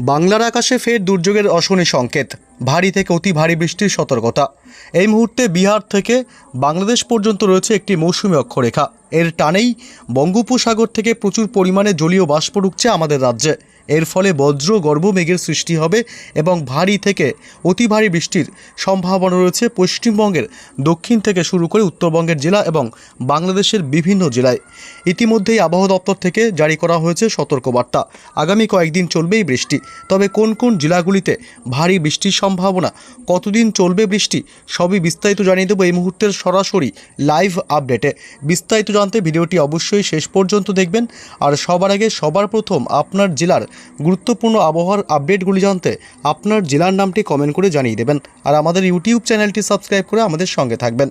বাংলার আকাশে ফের দুর্যোগের অশনি সংকেত। ভারী থেকে অতি ভারী বৃষ্টির সতর্কতা। এই মুহূর্তে বিহার থেকে বাংলাদেশ পর্যন্ত রয়েছে একটি মৌসুমী অক্ষরেখা। এর টানেই বঙ্গোপসাগর থেকে প্রচুর পরিমাণে জলীয় বাষ্প ঢুকছে আমাদের রাজ্যে। এর ফলে বজ্র গর্ভ মেঘের সৃষ্টি হবে এবং ভারী থেকে অতি ভারী বৃষ্টির সম্ভাবনা রয়েছে পশ্চিমবঙ্গের দক্ষিণ থেকে শুরু করে উত্তরবঙ্গের জেলা এবং বাংলাদেশের বিভিন্ন জেলায়। ইতিমধ্যেই আবহাওয়া দপ্তর থেকে জারি করা হয়েছে সতর্কবার্তা। আগামী কয়েকদিন চলবে এই বৃষ্টি। তবে কোন কোন জেলাগুলিতে ভারী বৃষ্টির সম্ভাবনা, কতদিন চলবে বৃষ্টি, সবই বিস্তারিত জানিয়ে দেবো এই মুহূর্তের সরাসরি লাইভ আপডেটে। বিস্তারিত জানতে ভিডিওটি অবশ্যই শেষ পর্যন্ত দেখবেন। আর সবার আগে সবার প্রথম আপনার জেলার গুরুত্বপূর্ণ আবহাওয়ার আপডেটগুলি জানতে আপনার জেলার নামটি কমেন্ট করে জানিয়ে দেবেন। আর আমাদের ইউটিউব চ্যানেলটি সাবস্ক্রাইব করে আমাদের সঙ্গে থাকবেন।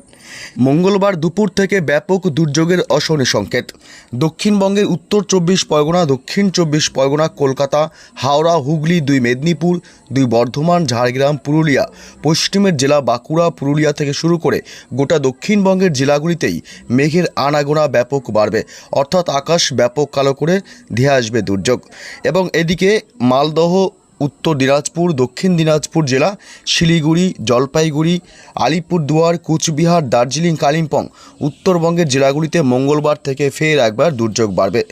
মঙ্গলবার দুপুর থেকে ব্যাপক দুর্যোগের অশনি সংকেত। দক্ষিণবঙ্গের উত্তর চব্বিশ পরগনা, দক্ষিণ চব্বিশ পরগনা, কলকাতা, হাওড়া, হুগলি, দুই মেদিনীপুর, দুই বর্ধমান, ঝাড়গ্রাম, পুরুলিয়া, পশ্চিমের জেলা বাঁকুড়া, পুরুলিয়া থেকে শুরু করে গোটা দক্ষিণবঙ্গের জেলাগুলিতেই মেঘের আনাগোনা ব্যাপক বাড়বে। অর্থাৎ আকাশ ব্যাপক কালো করে ধেয়ে আসবে দুর্যোগ। এবং এদিকে মালদহ, উত্তর দিনাজপুর, দক্ষিণ দিনাজপুর জেলা, শিলিগুড়ি, জলপাইগুড়ি, আলিপুরদুয়ার, কুচবিহার, দার্জিলিং, কালিম্পং, উত্তরবঙ্গের জেলাগুলিতে মঙ্গলবার থেকে ফের একবার দুর্যোগ বাড়বে।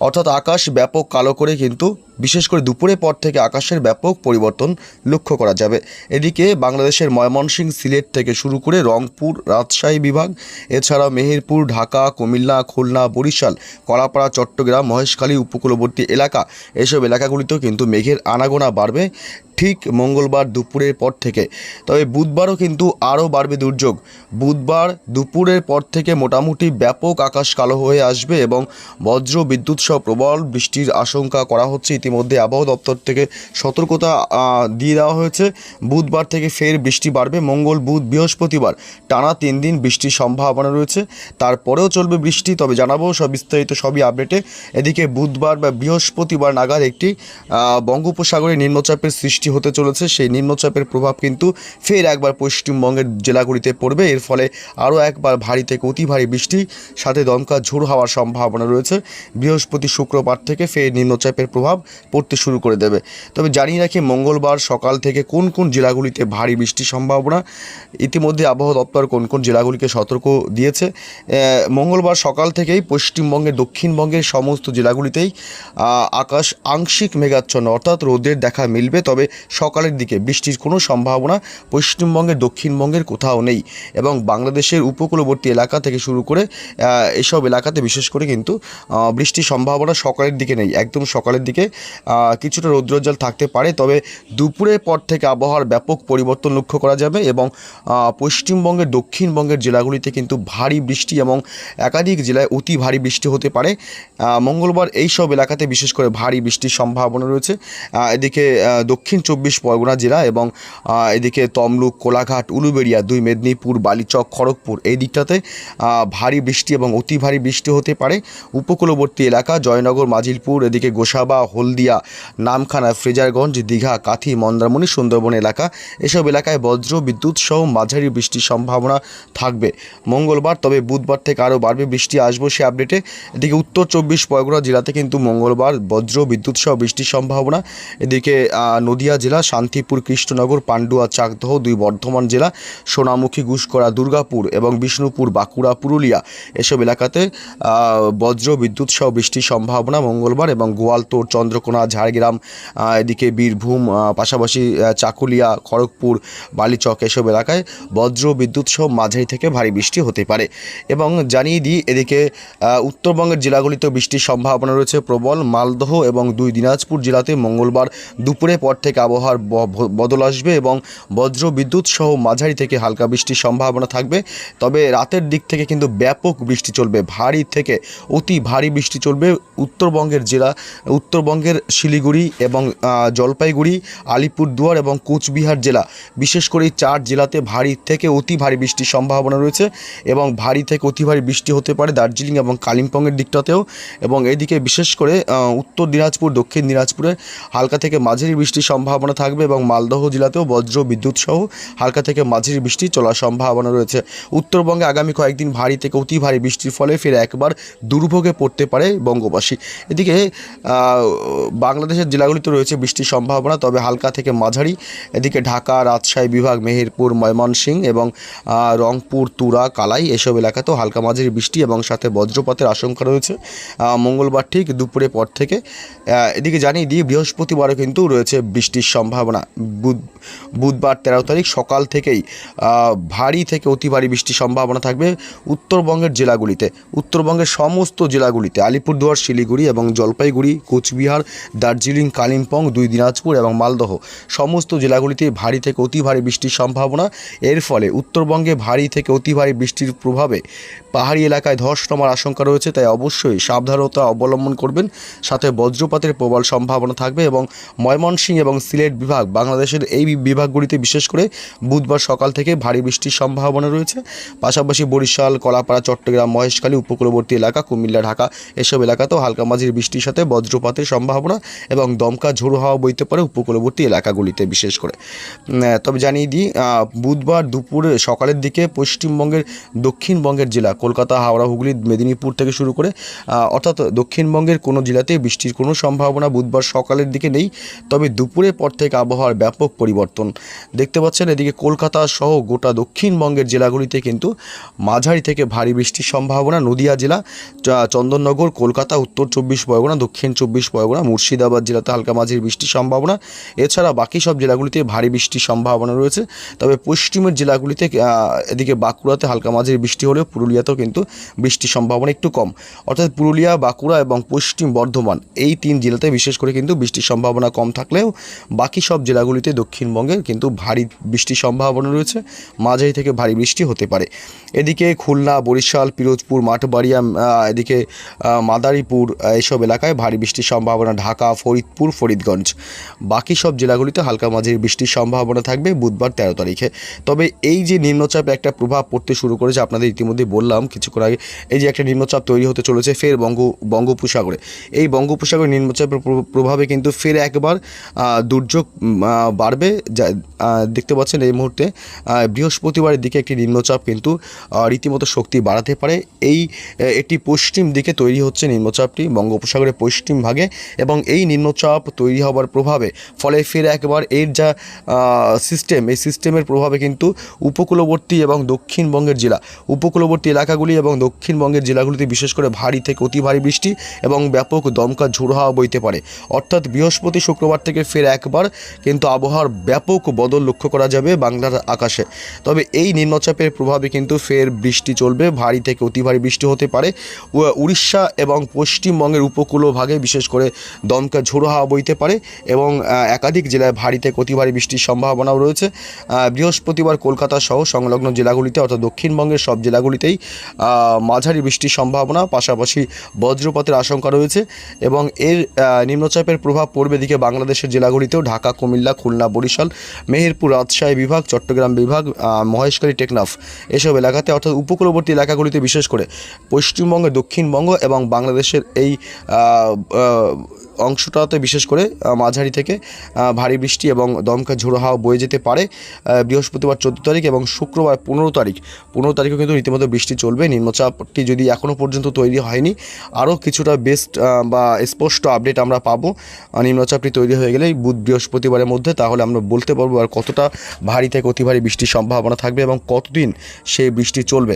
অর্থাৎ আকাশ ব্যাপক কালো করে কিন্তু, বিশেষ করে দুপুরের পর থেকে আকাশের ব্যাপক পরিবর্তন লক্ষ্য করা যাবে। এদিকে বাংলাদেশের ময়মনসিংহ সিলেট থেকে শুরু করে রংপুর, রাজশাহী বিভাগ, এছাড়াও মেহেরপুর, ঢাকা, কুমিল্লা, খুলনা, বরিশাল, কলাপাড়া, চট্টগ্রাম, মহেশখালী, উপকূলবর্তী এলাকা, এসব এলাকাগুলিতেও কিন্তু মেঘের আনাগোনা বাড়বে। ঠিক মঙ্গলবার দুপুরের পর থেকে। তবে বুধবারও কিন্তু আরও বাড়বে দুর্যোগ। বুধবার দুপুরের পর থেকে মোটামুটি ব্যাপক আকাশ কালো হয়ে আসবে এবং বজ্র বিদ্যুৎ সহ প্রবল বৃষ্টির আশঙ্কা করা হচ্ছে। ইতিমধ্যে আবহাওয়া দপ্তর থেকে সতর্কতা দিয়ে দেওয়া হয়েছে। বুধবার থেকে ফের বৃষ্টি বাড়বে। মঙ্গল, বুধ, বৃহস্পতিবার টানা তিন দিন বৃষ্টির সম্ভাবনা রয়েছে। তারপরেও চলবে বৃষ্টি, তবে জানাব সব বিস্তারিত সবই আপডেটে। এদিকে বুধবার বা বৃহস্পতিবার নাগাদ একটি বঙ্গোপসাগরে নিম্নচাপের সৃষ্টি হতে চলেছে, সেই নিম্নচাপের প্রভাব কিন্তু ফের একবার পশ্চিমবঙ্গের জেলাগুলিতে পড়বে। এর ফলে আরও একবার ভারী থেকে অতি ভারী বৃষ্টি, সাথে দমকা ঝোড় হওয়ার সম্ভাবনা রয়েছে। বৃহস্পতি শুক্রবার থেকে ফের নিম্নচাপের প্রভাব পড়তে শুরু করে দেবে। তবে জানিয়ে রাখি, মঙ্গলবার সকাল থেকে কোন কোন জেলাগুলিতে ভারী বৃষ্টির সম্ভাবনা, ইতিমধ্যে আবহাওয়া দপ্তর কোন কোন জেলাগুলিকে সতর্ক দিয়েছে। মঙ্গলবার সকাল থেকেই পশ্চিমবঙ্গের দক্ষিণবঙ্গের সমস্ত জেলাগুলিতেই আকাশ আংশিক মেঘাচ্ছন্ন, অর্থাৎ রোদের দেখা মিলবে। তবে সকালের দিকে। বৃষ্টির কোনো সম্ভাবনা পশ্চিমবঙ্গের, দক্ষিণবঙ্গের কোথাও নেই এবং বাংলাদেশের উপকূলবর্তী এলাকা থেকে শুরু করে এসব এলাকাতে বিশেষ করে কিন্তু বৃষ্টির সম্ভাবনা সকালের দিকে নেই। একদম সকালের দিকে কিছুটা রৌদ্রোজ্জ্বল থাকতে পারে, তবে দুপুরের পর থেকে আবহাওয়ার ব্যাপক পরিবর্তন লক্ষ্য করা যাবে এবং পশ্চিমবঙ্গের, দক্ষিণবঙ্গের জেলাগুলিতে কিন্তু ভারী বৃষ্টি এবং একাধিক জেলায় অতি ভারী বৃষ্টি হতে পারে। মঙ্গলবার এই সব এলাকাতে বিশেষ করে ভারী বৃষ্টির সম্ভাবনা রয়েছে। এদিকে দক্ষিণ চব্বিশ পরগনা জেলা এবং এদিকে তমলুক, কোলাঘাট, উলুবেড়িয়া, দুই মেদিনীপুর, বালিচক, খড়গপুর, এই দিকটাতে ভারী বৃষ্টি এবং অতি ভারী বৃষ্টি হতে পারে। উপকূলবর্তী এলাকা জয়নগর, মাজিলপুর, এদিকে গোসাবা, হলদিয়া, নামখানা, ফ্রেজারগঞ্জ, দীঘা, কাথি, মন্দারমণি, সুন্দরবন এলাকা, এসব এলাকায় বজ্র, বিদ্যুৎ সহ মাঝারি বৃষ্টির সম্ভাবনা থাকবে। মঙ্গলবার তবে বুধবার থেকে আরও বাড়বে বৃষ্টি, আসব সে আপডেটে। এদিকে উত্তর চব্বিশ পরগনা জেলাতে কিন্তু মঙ্গলবার বজ্র, বিদ্যুৎ সহ বৃষ্টির সম্ভাবনা। এদিকে নদিয়া জেলা, শান্তিপুর, কৃষ্ণনগর, পান্ডুয়া, চাকদহ, দুই বর্ধমান জেলা, সোনামুখী গুসকরা দুর্গাপুর এবং বিষ্ণুপুর, বাঁকুড়া, পুরুলিয়া। এসব এলাকাতে বজ্র, বিদ্যুৎ সহ বৃষ্টির সম্ভাবনা মঙ্গলবার এবং গোয়ালতোড় চন্দ্রকোনা, ঝাড়গ্রাম এদিকে বীরভূম পাশাপাশি চাকুলিয়া, খড়গপুর, বালিচক এসব এলাকায় বজ্র, বিদ্যুৎ সহ মাঝারি থেকে ভারী বৃষ্টি হতে পারে। এবং জানিয়ে দিই, এদিকে উত্তরবঙ্গের জেলাগুলিতেও বৃষ্টির সম্ভাবনা রয়েছে প্রবল, মালদহ এবং দুই দিনাজপুর জেলাতে মঙ্গলবার দুপুরে পর থেকে আবহাওয়ার বদল আসবে এবং বজ্র বিদ্যুৎ সহ মাঝারি থেকে হালকা বৃষ্টির সম্ভাবনা থাকবে। তবে রাতের দিক থেকে কিন্তু ব্যাপক বৃষ্টি চলবে। ভারী থেকে অতি ভারী বৃষ্টি চলবে উত্তরবঙ্গের জেলা, উত্তরবঙ্গের শিলিগুড়ি এবং জলপাইগুড়ি, আলিপুরদুয়ার এবং কোচবিহার জেলা। বিশেষ করে এই চার জেলাতে ভারী থেকে অতি ভারী বৃষ্টির সম্ভাবনা রয়েছে এবং ভারী থেকে অতি ভারী বৃষ্টি হতে পারে দার্জিলিং এবং কালিম্পংয়ের দিকটাতেও এবং এদিকে বিশেষ করে উত্তর দিনাজপুর, দক্ষিণ দিনাজপুরে হালকা থেকে মাঝারি বৃষ্টির সম্ভাবনা সম্ভাবনা থাকবে এবং মালদহ জেলাতেও বজ্র বিদ্যুৎ সহ হালকা থেকে মাঝারি বৃষ্টি চলার সম্ভাবনা রয়েছে। উত্তরবঙ্গে আগামী কয়েকদিন ভারী থেকে অতি ভারী বৃষ্টির ফলে ফের একবার দুর্ভোগে পড়তে পারে বঙ্গবাসী। এদিকে বাংলাদেশের জেলাগুলিতে রয়েছে বৃষ্টির সম্ভাবনা, তবে হালকা থেকে মাঝারি। এদিকে ঢাকা, রাজশাহী বিভাগ, মেহেরপুর, ময়মনসিংহ এবং রংপুর, তুরা, কালাই এসব এলাকাতেও হালকা মাঝারি বৃষ্টি এবং সাথে বজ্রপাতের আশঙ্কা রয়েছে। মঙ্গলবার ঠিক দুপুরে পর থেকে এদিকে জানিয়ে দিয়ে বৃহস্পতিবারও কিন্তু রয়েছে বৃষ্টির সম্ভাবনা। বুধ, বুধবার তেরো তারিখ সকাল থেকেই ভারী থেকে অতি ভারী বৃষ্টির সম্ভাবনা থাকবে উত্তরবঙ্গের জেলাগুলিতে। উত্তরবঙ্গের সমস্ত জেলাগুলিতে, আলিপুরদুয়ার, শিলিগুড়ি এবং জলপাইগুড়ি, কোচবিহার, দার্জিলিং, কালিম্পং, দুই দিনাজপুর এবং মালদহ সমস্ত জেলাগুলিতে ভারী থেকে অতি ভারী বৃষ্টির সম্ভাবনা। এর ফলে উত্তরবঙ্গে ভারী থেকে অতি ভারী বৃষ্টির প্রভাবে পাহাড়ি এলাকায় ধস নামার আশঙ্কা রয়েছে, তাই অবশ্যই সাবধানতা অবলম্বন করবেন। সাথে বজ্রপাতের প্রবল সম্ভাবনা থাকবে এবং ময়মনসিংহ এবং সিলেট বিভাগ, বাংলাদেশের এই বিভাগগুলিতে বিশেষ করে বুধবার সকাল থেকে ভারী বৃষ্টির সম্ভাবনা রয়েছে। পাশাপাশি বরিশাল, কলাপাড়া, চট্টগ্রাম, মহেশখালী, উপকূলবর্তী এলাকা, কুমিল্লা, ঢাকা এসব এলাকাতেও হালকা মাঝির বৃষ্টির সাথে বজ্রপাতের সম্ভাবনা এবং দমকা ঝোড়ো হাওয়া বইতে পারে উপকূলবর্তী এলাকাগুলিতে বিশেষ করে। তবে জানিয়ে দিই বুধবার দুপুরে সকালের দিকে পশ্চিমবঙ্গের দক্ষিণবঙ্গের জেলা কলকাতা, হাওড়া, হুগলি, মেদিনীপুর থেকে শুরু করে অর্থাৎ দক্ষিণবঙ্গের কোনো জেলাতে বৃষ্টির কোনো সম্ভাবনা বুধবার সকালের দিকে নেই। তবে দুপুরের পর থেকে আবহাওয়ার ব্যাপক পরিবর্তন। দেখতে পাচ্ছেন, এদিকে কলকাতা সহ গোটা দক্ষিণবঙ্গের জেলাগুলিতে কিন্তু মাঝারি থেকে ভারী বৃষ্টির সম্ভাবনা। নদিয়া জেলা চন্দননগর, কলকাতা, উত্তর চব্বিশ পরগনা, দক্ষিণ চব্বিশ পরগনা, মুর্শিদাবাদ জেলাতে হালকা মাঝারি বৃষ্টির সম্ভাবনা। এছাড়া বাকি সব জেলাগুলিতে ভারী বৃষ্টির সম্ভাবনা রয়েছে। তবে পশ্চিমের জেলাগুলিতে এদিকে বাঁকুড়াতে হালকা মাঝারি বৃষ্টি হলেও পুরুলিয়াতেও কিন্তু বৃষ্টির সম্ভাবনা একটু কম। অর্থাৎ পুরুলিয়া, বাঁকুড়া এবং পশ্চিম বর্ধমান এই তিন জেলাতে বিশেষ করে কিন্তু বৃষ্টির সম্ভাবনা কম থাকলেও বাকি সব জেলাগুলিতে দক্ষিণবঙ্গের কিন্তু ভারী বৃষ্টির সম্ভাবনা রয়েছে। মাঝারি থেকে ভারী বৃষ্টি হতে পারে। এদিকে খুলনা বরিশাল পিরোজপুর মাঠবাড়িয়া এদিকে মাদারীপুর আহ, এইসব এলাকায় ভারী বৃষ্টির সম্ভাবনা। ঢাকা ফরিদপুর ফরিদগঞ্জ। বাকি সব জেলাগুলিতে হালকা মাঝারি বৃষ্টির সম্ভাবনা থাকবে বুধবার তেরো তারিখে। তবে এই যে নিম্নচাপে একটা প্রভাব পড়তে শুরু করেছে আপনাদের ইতিমধ্যে বললাম কিছুক্ষণ আগে এই যে একটা নিম্নচাপ তৈরি হতে চলেছে ফের বঙ্গ বঙ্গোপসাগরে। এই বঙ্গোপসাগরের নিম্নচাপের প্র- প্রভাবে কিন্তু ফের একবার আহ, দুর্যোগ বাড়বে। যা দেখতে পাচ্ছেন এই মুহূর্তে বৃহস্পতিবারের দিকে একটি নিম্নচাপ কিন্তু রীতিমতো শক্তি বাড়াতে পারে। এই এটি পশ্চিম দিকে তৈরি হচ্ছে নিম্নচাপটি বঙ্গোপসাগরের পশ্চিম ভাগে এবং এই নিম্নচাপ তৈরি হওয়ার প্রভাবে, ফলে ফের একবার এর যা সিস্টেম এই সিস্টেমের প্রভাবে কিন্তু উপকূলবর্তী এবং দক্ষিণবঙ্গের জেলা, উপকূলবর্তী এলাকাগুলি এবং দক্ষিণবঙ্গের জেলাগুলিতে বিশেষ করে ভারী থেকে অতি ভারী বৃষ্টি এবং ব্যাপক দমকা ঝোড়ো হাওয়া বইতে পারে। অর্থাৎ বৃহস্পতি শুক্রবার থেকে ফের একবার কিন্তু আবহাওয়ার ব্যাপক বদল লক্ষ্য করা যাবে বাংলার আকাশে। তবে এই নিম্নচাপের প্রভাবে কিন্তু ফের বৃষ্টি চলবে। ভারী থেকে অতি ভারী বৃষ্টি হতে পারে। উড়িষ্যা এবং পশ্চিমবঙ্গের উপকূল ভাগে বিশেষ করে দমকা ঝোড়ো হাওয়া বইতে পারে এবং একাধিক জেলায় ভারী থেকে অতি ভারী বৃষ্টির সম্ভাবনাও রয়েছে। বৃহস্পতিবার কলকাতা সহ সংলগ্ন জেলাগুলিতে অর্থাৎ দক্ষিণবঙ্গের সব জেলাগুলিতেই মাঝারি বৃষ্টির সম্ভাবনা, পাশাপাশি বজ্রপাতের আশঙ্কা রয়েছে এবং এর নিম্নচাপের প্রভাব পড়বে দিকে বাংলাদেশের জেলাগুলিতেও। ঢাকা, কুমিল্লা, খুলনা, বরিশাল, মেহেরপুর, রাজশাহী বিভাগ, চট্টগ্রাম বিভাগ মহেশখালী, টেকনাফ এসব এলাকাতে অর্থাৎ উপকূলবর্তী এলাকাগুলিতে বিশেষ করে পশ্চিমবঙ্গের দক্ষিণবঙ্গ এবং বাংলাদেশের এই অংশটাতে বিশেষ করে মাঝারি থেকে ভারী বৃষ্টি এবং দমকা ঝোড়ো হাওয়া বয়ে যেতে পারে বৃহস্পতিবার চোদ্দ তারিখ এবং শুক্রবার পনেরো তারিখ। পনেরো তারিখেও কিন্তু রীতিমতো বৃষ্টি চলবে। নিম্নচাপটি যদি এখনও পর্যন্ত তৈরি হয়নি, আরও কিছুটা বেস্ট বা স্পষ্ট আপডেট আমরা পাবো। নিম্নচাপটি তৈরি হয়ে গেলেই বুধ বৃহস্পতিবারের মধ্যে তাহলে আমরা বলতে পারব আর কতটা ভারী থেকে অতি ভারী বৃষ্টির সম্ভাবনা থাকবে এবং কতদিন সেই বৃষ্টি চলবে।